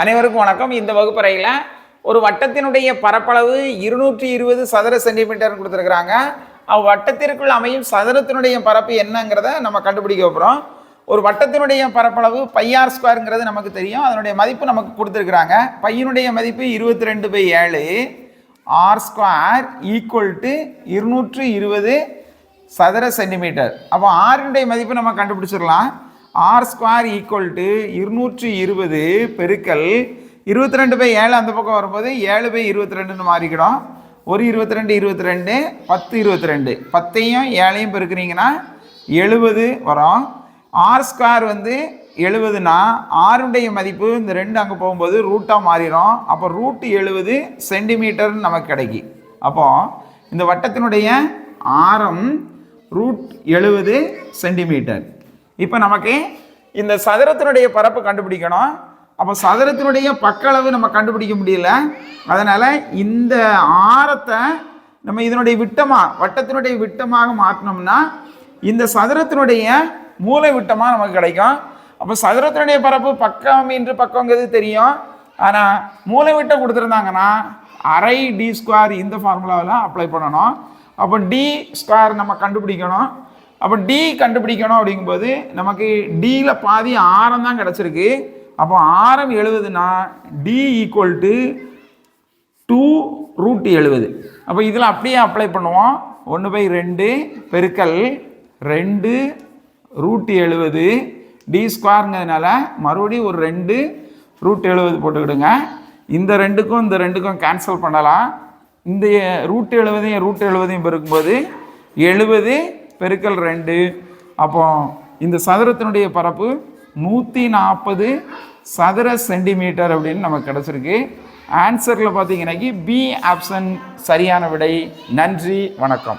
அனைவருக்கும் வணக்கம். இந்த வகுப்பறையில் ஒரு வட்டத்தினுடைய பரப்பளவு இருநூற்றி இருபது சதுர சென்டிமீட்டர் கொடுத்துருக்குறாங்க. அவ்வட்டத்திற்குள் அமையும் சதுரத்தினுடைய பரப்பு என்னங்கிறத நம்ம கண்டுபிடிக்க போகிறோம் ஒரு வட்டத்தினுடைய பரப்பளவு பையார் ஸ்கொயருங்கிறது நமக்கு தெரியும். அதனுடைய மதிப்பு நமக்கு கொடுத்துருக்குறாங்க. பையனுடைய மதிப்பு இருபத்தி ரெண்டு பை ஏழு. ஆர் ஸ்கொயர் ஈக்குவல் டு இருநூற்று இருபது சதுர சென்டிமீட்டர் அப்போ ஆறினுடைய மதிப்பு நம்ம கண்டுபிடிச்சிடலாம். ஆர் ஸ்கொயர் ஈக்குவல் டு இருநூற்றி இருபது பெருக்கல் இருபத்தி ரெண்டு பை ஏழு அந்த பக்கம் வரும்போது ஏழு பை இருபத்தி ரெண்டுன்னு மாறிக்கிடும். ஒரு இருபத்தி ரெண்டு இருபத்தி ரெண்டு பத்து இருபத்தி ரெண்டு பத்தையும் ஏழையும் பெருக்குறீங்கன்னா எழுபது வரும். ஆர் ஸ்கொயர் வந்து எழுபதுனா ஆறுடைய மதிப்பு இந்த ரெண்டு அங்கே போகும்போது ரூட்டாக மாறிடும். அப்போ ரூட் எழுபது சென்டிமீட்டர்னு நமக்கு கிடைக்கும். அப்போது இந்த வட்டத்தினுடைய ஆரம் ரூட் எழுபது சென்டிமீட்டர் இப்போ நமக்கு இந்த சதுரத்தினுடைய பரப்பு கண்டுபிடிக்கணும். அப்போ சதுரத்தினுடைய பக்களவு நம்ம கண்டுபிடிக்க முடியல. அதனால் இந்த ஆரத்தை நம்ம இதனுடைய விட்டமாக வட்டத்தினுடைய விட்டமாக மாற்றினோம்னா இந்த சதுரத்தினுடைய மூலை விட்டமாக நமக்கு கிடைக்கும். அப்போ சதுரத்தினுடைய பரப்பு பக்கம் என்று பக்கங்கிறது தெரியும். ஆனால் மூலை விட்டம் கொடுத்துருந்தாங்கன்னா அரை டி ஸ்கொயர் இந்த ஃபார்முலாவில் அப்ளை பண்ணணும். அப்போ டி ஸ்கொயர் நம்ம கண்டுபிடிக்கணும். அப்போ டி கண்டுபிடிக்கணும் அப்படிங்கும்போது நமக்கு டியில் பாதி ஆரம் தான் கிடச்சிருக்கு. அப்போ ஆரம் எழுபதுனா d equal to two root எழுபது அப்போ இதில் அப்படியே அப்ளை பண்ணுவோம். ஒன்று பை ரெண்டு பெருக்கல் ரெண்டு ரூட் எழுபது டி ஸ்கொயருங்கிறதுனால மறுபடியும் ஒரு ரெண்டு ரூட் எழுபது போட்டுக்கிடுங்க. இந்த ரெண்டுக்கும் இந்த ரெண்டுக்கும் கேன்சல் பண்ணலாம். இந்த ரூட் எழுபதையும் ரூட் எழுபதையும் பெருக்கும்போது எழுபது பெருக்கல் ரெண்டு. அப்போ இந்த சதுரத்தினுடைய பரப்பு நூற்றி நாற்பது சதுர சென்டிமீட்டர் அப்படின்னு நமக்கு கிடச்சிருக்கு. ஆன்சரில் பார்த்தீங்கன்னாக்கி பி ஆப்ஷன் சரியான விடை. நன்றி வணக்கம்.